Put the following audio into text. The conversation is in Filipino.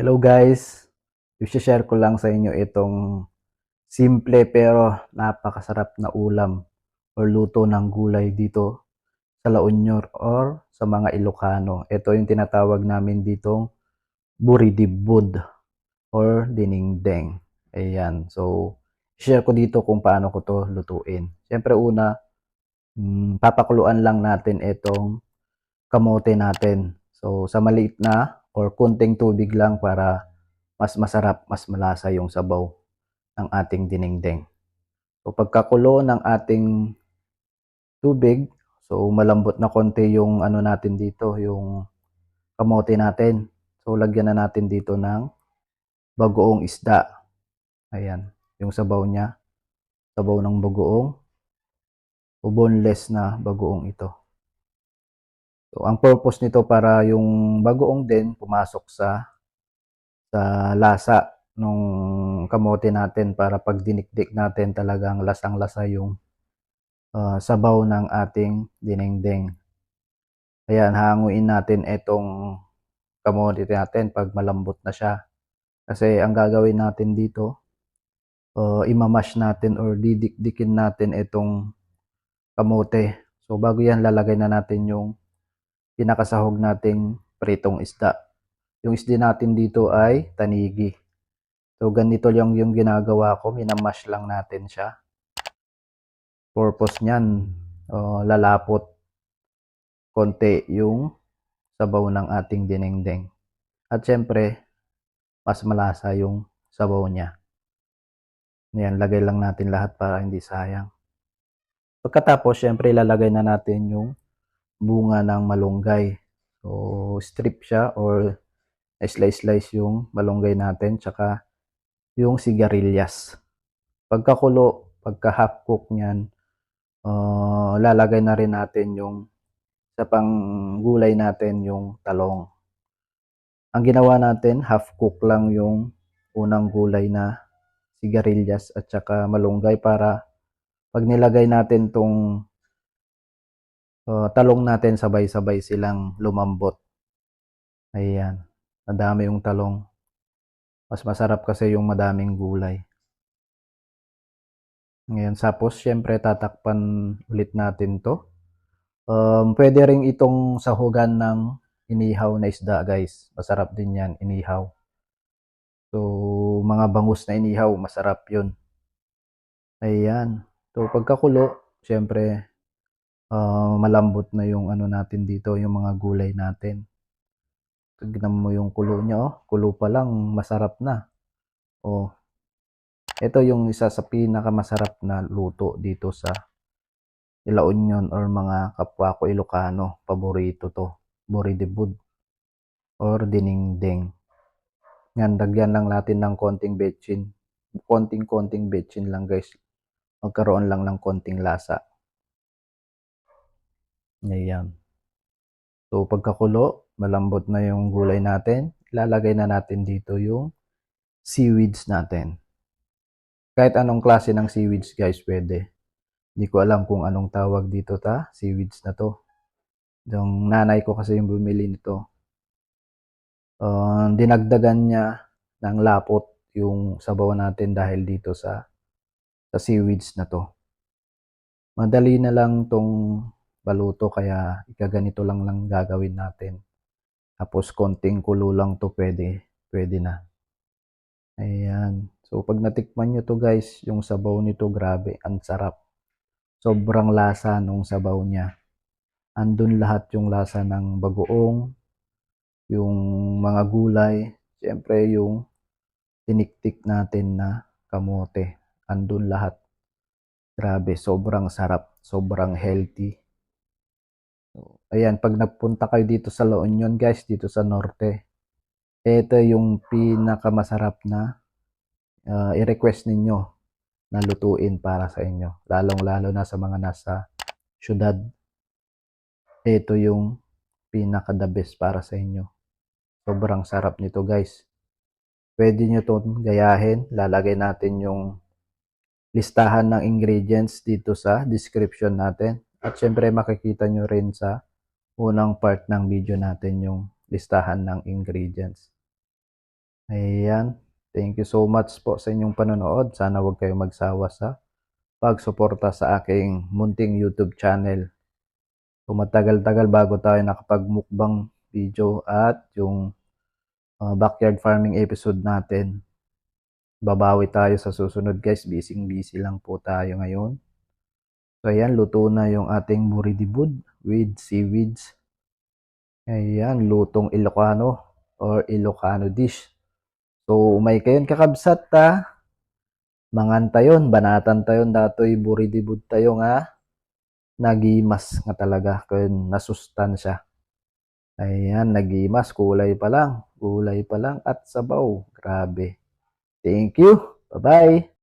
Hello guys, i-share ko lang sa inyo itong simple pero napakasarap na ulam or luto ng gulay dito sa La Union or sa mga Ilocano. Ito yung tinatawag namin ditong buridibud or diningdeng. Ayan, so share ko dito kung paano ko to lutuin. Siyempre una, mm, papakuluan lang natin itong kamote natin. So sa maliit na or kunting tubig lang para mas masarap, mas malasa yung sabaw ng ating dinengdeng. So pagkakulo ng ating tubig, so malambot na konti yung ano natin dito, yung kamote natin. So lagyan na natin dito ng bagoong isda. Ayan, yung sabaw niya. Sabaw ng bagoong o boneless na bagoong ito. So, ang purpose nito para yung bagoong din pumasok sa sa lasa nung kamote natin para pag dinikdik natin talagang lasang-lasa yung uh, sabaw ng ating dinengdeng. Ayan, hanguin natin itong kamote natin pag malambot na siya. Kasi ang gagawin natin dito, uh, imamash natin or didikdikin natin itong kamote. So bago yan, lalagay na natin yung pinakasahog nating pritong isda. Yung isda natin dito ay tanigi. So ganito lang yung ginagawa ko, minamash lang natin siya. Purpose niyan, uh, lalapot konti yung sabaw ng ating dinengdeng. At syempre, mas malasa yung sabaw niya. Yan, lagay lang natin lahat para hindi sayang. Pagkatapos, syempre, ilalagay na natin yung bunga ng malunggay. So, strip siya or slice-slice yung malunggay natin tsaka yung sigarilyas. Pagkakulo, pagka half cook niyan, uh, lalagay na rin natin yung sa pang gulay natin yung talong. Ang ginawa natin, half cook lang yung unang gulay na sigarilyas at saka malunggay para pag nilagay natin tong uh, talong natin sabay-sabay silang lumambot. Ayan. Madami yung talong. Mas masarap kasi yung madaming gulay. Ngayon, tapos syempre tatakpan ulit natin to. Um, pwede rin itong sahugan ng inihaw na isda guys. Masarap din yan, inihaw. So, mga bangus na inihaw, masarap yun. Ayan. So, pagkakulo, syempre, uh, malambot na yung ano natin dito, yung mga gulay natin. Tignan mo yung kulo niya, oh. Kulo pa lang, masarap na. Oh. Ito yung isa sa pinakamasarap na luto dito sa La Union or mga kapwa ko Ilocano. Paborito to. Boridibud or diningding. Yan, dagyan lang natin ng konting betchin. Konting-konting betchin lang guys. Magkaroon lang ng konting lasa. Ayan. So, pagkakulo, malambot na yung gulay natin. Ilalagay na natin dito yung seaweeds natin. Kahit anong klase ng seaweeds guys, pwede. Hindi ko alam kung anong tawag dito ta, seaweeds na to. Yung nanay ko kasi yung bumili nito. Uh, dinagdagan niya ng lapot yung sabaw natin dahil dito sa sa seaweeds na to. Madali na lang tong baluto kaya ikaganito lang lang gagawin natin. Tapos konting kulo lang to pwede, pwede na. Ayan. So pag natikman nyo to guys, yung sabaw nito grabe, ang sarap. Sobrang lasa nung sabaw niya. Andun lahat yung lasa ng bagoong, yung mga gulay, siyempre yung tiniktik natin na kamote. Andun lahat. Grabe, sobrang sarap, sobrang healthy. Ayan, pag nagpunta kayo dito sa La Union guys, dito sa norte, ito yung pinakamasarap na uh, i-request ninyo na lutuin para sa inyo. Lalong-lalo na sa mga nasa syudad. Ito yung pinaka the best para sa inyo. Sobrang sarap nito guys. Pwede nyo to gayahin. Lalagay natin yung listahan ng ingredients dito sa description natin. At syempre makikita nyo rin sa unang part ng video natin yung listahan ng ingredients. Ayan. Thank you so much po sa inyong panonood. Sana huwag kayong magsawa sa pagsuporta sa aking munting YouTube channel. So matagal-tagal bago tayo nakapagmukbang video at yung uh, backyard farming episode natin. Babawi tayo sa susunod guys. Busy-busy lang po tayo ngayon. So ayan, luto na yung ating buridibud with seaweeds. Ayan, lutong Ilocano or Ilocano dish. So, umay kayon kakabsat ta. Mangan tayon, banatan tayon datoy buridibud tayo nga nagimas nga talaga kun nasustansya. Ayan, nagimas kulay pa lang, kulay pa lang at sabaw. Grabe. Thank you. Bye-bye.